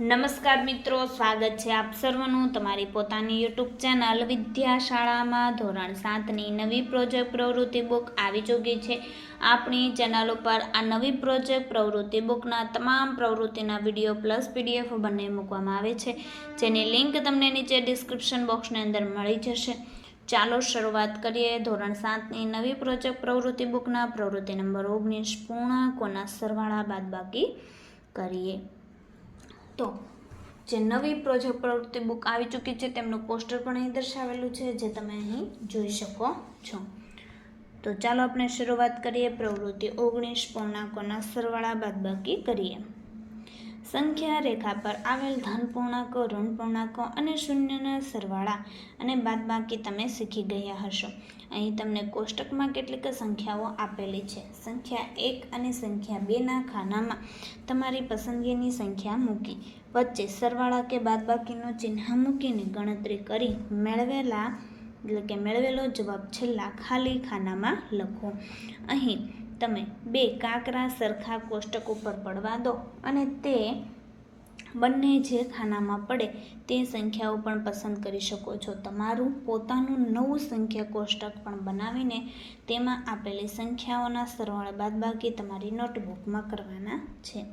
નમસ્કાર મિત્રો, સ્વાગત છે આપ સર્વનું તમારી પોતાની યુટ્યુબ ચેનલ વિદ્યાશાળામાં. ધોરણ સાતની નવી પ્રોજેક્ટ પ્રવૃત્તિ બુક આવી ચૂકી છે. આપણી ચેનલ ઉપર આ નવી પ્રોજેક્ટ પ્રવૃત્તિ બુકના તમામ પ્રવૃત્તિના વીડિયો પ્લસ પીડીએફ બંને મૂકવામાં આવે છે. જેની લિંક તમને નીચે ડિસ્ક્રિપ્શન બોક્સની અંદર મળી જશે. ચાલો શરૂઆત કરીએ. ધોરણ સાતની નવી પ્રોજેક્ટ પ્રવૃત્તિ બુકના. પ્રવૃત્તિ નંબર ઓગણીસ, પૂર્ણાંકોના સરવાળા બાદબાકી કરીએ. તો જે નવી પ્રોજેક્ટ પ્રવૃત્તિ બુક આવી ચૂકી છે, તેમનું પોસ્ટર પણ અહીં દર્શાવેલું છે, જે તમે અહીં જોઈ શકો છો. તો ચાલો આપણે શરૂઆત કરીએ પ્રવૃત્તિ ઓગણીસ, પૂર્ણાંકોના સરવાળા બાદબાકી કરીએ. સંખ્યા રેખા પર આવેલ ધન પૂર્ણાંકો, ઋણ પૂર્ણાંકો અને શૂન્યના સરવાળા અને બાદબાકી તમે શીખી ગયા હશો. અહીં તમને કોષ્ટકમાં કેટલીક સંખ્યાઓ આપેલી છે. સંખ્યા એક અને સંખ્યા બેના ખાનામાં તમારી પસંદગીની સંખ્યા મૂકી. વચ્ચે સરવાળા કે બાદબાકીનું ચિહ્ન મૂકીને ગણતરી કરી મેળવેલા, એટલે કે મેળવેલો જવાબ છેલ્લા ખાલી ખાનામાં લખો. અહીં તમે બે કાંકરા સરખા કોષ્ટક ઉપર પડવા દો અને તે બંને જે ખાનામાં પડે તે સંખ્યાઓ પણ પસંદ કરી શકો છો. તમારું પોતાનું નવું સંખ્યા કોષ્ટક પણ બનાવીને તેમાં આપેલી સંખ્યાઓના સરવાળા બાદબાકી તમારી નોટબુકમાં કરવાના છે.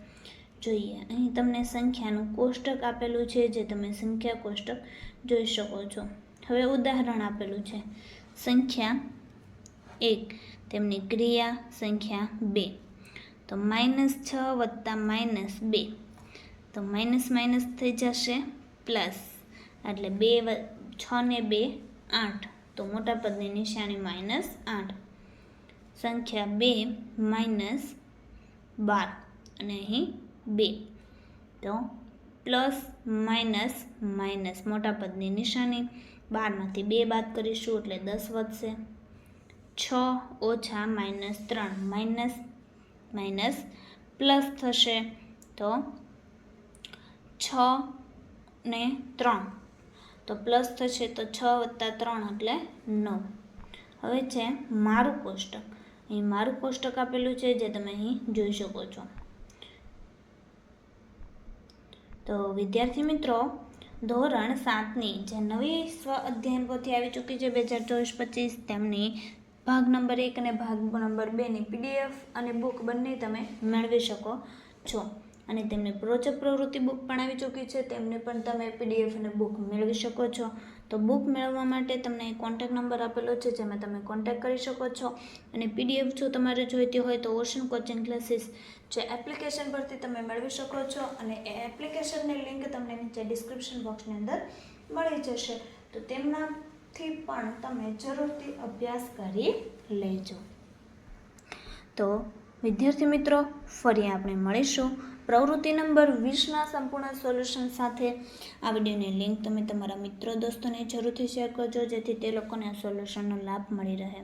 જોઈએ, અહીં તમને સંખ્યાનું કોષ્ટક આપેલું છે જે તમે સંખ્યા કોષ્ટક જોઈ શકો છો. હવે ઉદાહરણ આપેલું છે. સંખ્યા એક, તેમની ક્રિયા સંખ્યા બે. તો માઇનસ છ વત્તા માઇનસ બે. તો માઇનસ માઇનસ થઈ જશે પ્લસ એટલે બે છ ને બે, આઠ. તો મોટા પદની નિશાની માઇનસ આઠ. સંખ્યા બે માઇનસ બાર. અને અહીં બે. તો પ્લસ માઇનસ માઇનસ મોટા પદની નિશાની. બારમાંથી બે બાદ કરીશું એટલે દસ વધશે. છ ઓછા માઇનસ ત્રણ. માઇનસ માઇનસ પ્લસ થશે તો છ ને ત્રણ. તો પ્લસ થશે તો છ વત્તા ત્રણ એટલે નવ. હવે છે મારું કોષ્ટક. અહીં મારું કોષ્ટક આપેલું છે જે તમે અહીં જોઈ શકો છો. તો વિદ્યાર્થી મિત્રો, ધોરણ સાતની જે નવી સ્વ અધ્યયન પોથી આવી ચૂકી છે, બે હજાર ચોવીસ પચીસ, તેમની ભાગ નંબર એક અને ભાગ નંબર બેની પીડીએફ અને બુક બંને તમે મેળવી શકો છો. અને તેમની પ્રોજેક્ટ પ્રવૃત્તિ બુક પણ આવી ચૂકી છે, તેમને પણ તમે પીડીએફ અને બુક મેળવી શકો છો. તો બુક મેળવવા માટે તમને કોન્ટેક નંબર આપેલો છે, જેમાં તમે કોન્ટેક કરી શકો છો. અને પીડીએફ જો તમારે જોઈતી હોય તો ઓશન કોચિંગ ક્લાસીસ જે એપ્લિકેશન પરથી તમે મેળવી શકો છો અને એ એપ્લિકેશનની લિંક તમને નીચે ડિસ્ક્રિપ્શન બોક્સની અંદર મળી જશે. તો તેમનાથી પણ તમે જરૂરથી અભ્યાસ કરી લેજો. તો, વિદ્યાર્થી મિત્રો, ફરી આપણે મળીશું. પ્રવૃત્તિ નંબર વીસના સંપૂર્ણ સોલ્યુશન સાથે. આ વિડીયોની લિંક તમે તમારા મિત્રો, દોસ્તોને જરૂરથી શેર કરજો, જેથી તે લોકોને આ સોલ્યુશનનો લાભ મળી રહે.